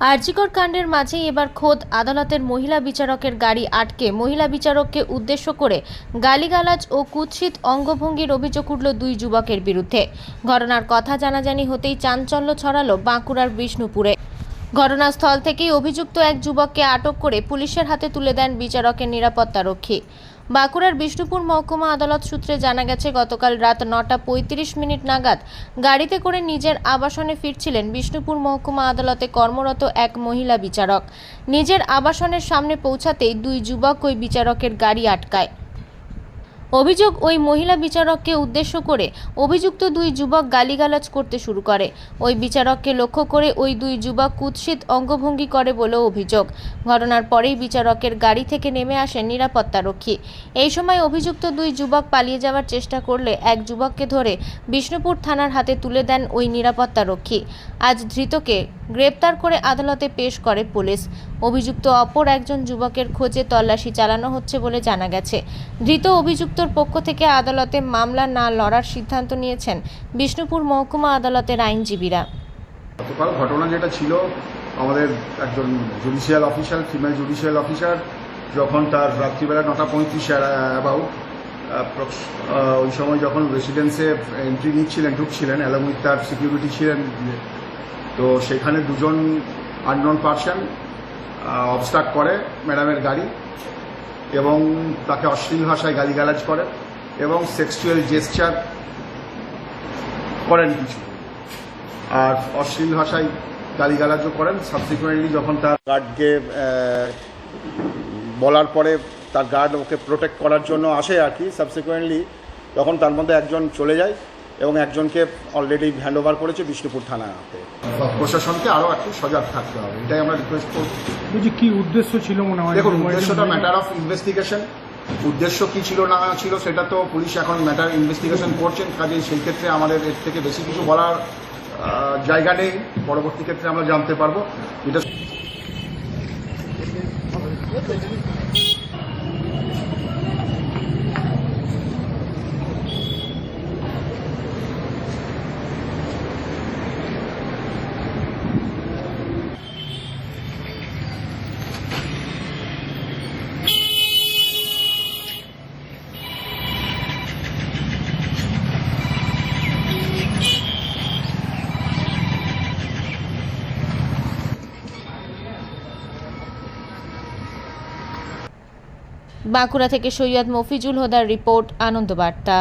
আরজিকর কাণ্ডের মাঝেই এবার খোদ আদালতের মহিলা বিচারকের গাড়ি আটকে। মহিলা বিচারককে উদ্দেশ্য করে গালিগালাজ ও কুৎসিত অঙ্গভঙ্গির অভিযোগ উঠল দুই যুবকের বিরুদ্ধে। ঘটনার কথা জানাজানি হতেই চাঞ্চল্য ছড়ালো বাঁকুড়ার বিষ্ণুপুরে। ঘটনাস্থল থেকেই অভিযুক্ত এক যুবককে আটক করে পুলিশের হাতে তুলে দেন বিচারকের নিরাপত্তারক্ষী বাঁকুড়ার বিষ্ণুপুর মহকুমা আদালত সূত্রে জানা গেছে, গতকাল রাত নটা পঁয়ত্রিশ মিনিট নাগাদ গাড়িতে করে নিজের আবাসনে ফিরছিলেন বিষ্ণুপুর মহকুমা আদালতে কর্মরত এক মহিলা বিচারক। নিজের আবাসনের সামনে পৌঁছাতেই দুই যুবক ওই বিচারকের গাড়ি আটকায়। অভিযোগ ওই মহিলা বিচারককে উদ্দেশ্য করে অভিযুক্ত দুই যুবক গালিগালাজ করতে শুরু করে। ওই বিচারককে লক্ষ্য করে ওই দুই যুবক কুৎসিত অঙ্গভঙ্গি করে বলেও অভিযোগ। ঘটনার পরেই বিচারকের গাড়ি থেকে নেমে আসেন নিরাপত্তারক্ষী এই সময় অভিযুক্ত দুই যুবক পালিয়ে যাওয়ার চেষ্টা করলে এক যুবককে ধরে বিষ্ণুপুর থানার হাতে তুলে দেন ওই নিরাপত্তারক্ষী আজ ধৃতকে গ্রেপ্তার করে আদালতে পেশ করে পুলিশ। অভিযুক্ত অপর একজন যুবকের খোঁজে তল্লাশি চালানো হচ্ছে বলে জানা গেছে। ধৃত অভিযুক্তর পক্ষ থেকে আদালতে মামলা না লড়ার সিদ্ধান্ত নিয়েছেন বিষ্ণুপুর মহকুমা আদালতের আইনজীবীরা। গতকাল ঘটনা যেটা ছিল, আমাদের একজন judicial officer female judicial officer যখন তার রাত্রিবেলা নটা পঁয়ত্রিশ অ্যাবাউট ওই সময় যখন রেসিডেন্সে এন্ট্রি নিচ্ছিলেন, ঢুকছিলেন অ্যালং উইথ তার সিকিউরিটি ছিলেন, তো সেখানে দুজন আননোন পার্সন অবস্ট্রাক্ট করে ম্যাডামের গাড়ি। এবং তাকে অশ্লীল ভাষায় গালিগালাজ করেন এবং সেক্সুয়াল জেস্টার করেন কিছু। আর অশ্লীল ভাষায় গালিগালাজও করেন। সাবসিকুয়েন্টলি যখন তার গার্ডকে বলার পরে তার গার্ড ওকে প্রোটেক্ট করার জন্য আসে আর কি। সাবসিকুয়েন্টলি তখন তার মধ্যে একজন চলে যায় এবং একজনকে অলরেডি হ্যান্ড ওভার করেছে বিষ্ণুপুর থানাতে প্রশাসনকে আরও একটু সজাগ থাকতে হবে এটাই আমরা রিকোয়েস্ট করব বলছি কি উদ্দেশ্য ছিল মনে হয় দেখুন উদ্দেশ্যটা ম্যাটার অফ ইনভেস্টিগেশন উদ্দেশ্য কি ছিল না ছিল সেটা তো পুলিশ এখন ম্যাটার ইনভেস্টিগেশন করছেন কাজেই সেই ক্ষেত্রে আমাদের এর থেকে বেশি কিছু বলার জায়গা নেই। পরবর্তী ক্ষেত্রে আমরা জানতে পারব। এটা বাঁকুড়া থেকে সৈয়দ মফিজুল হোদার রিপোর্ট আনন্দবার্তা।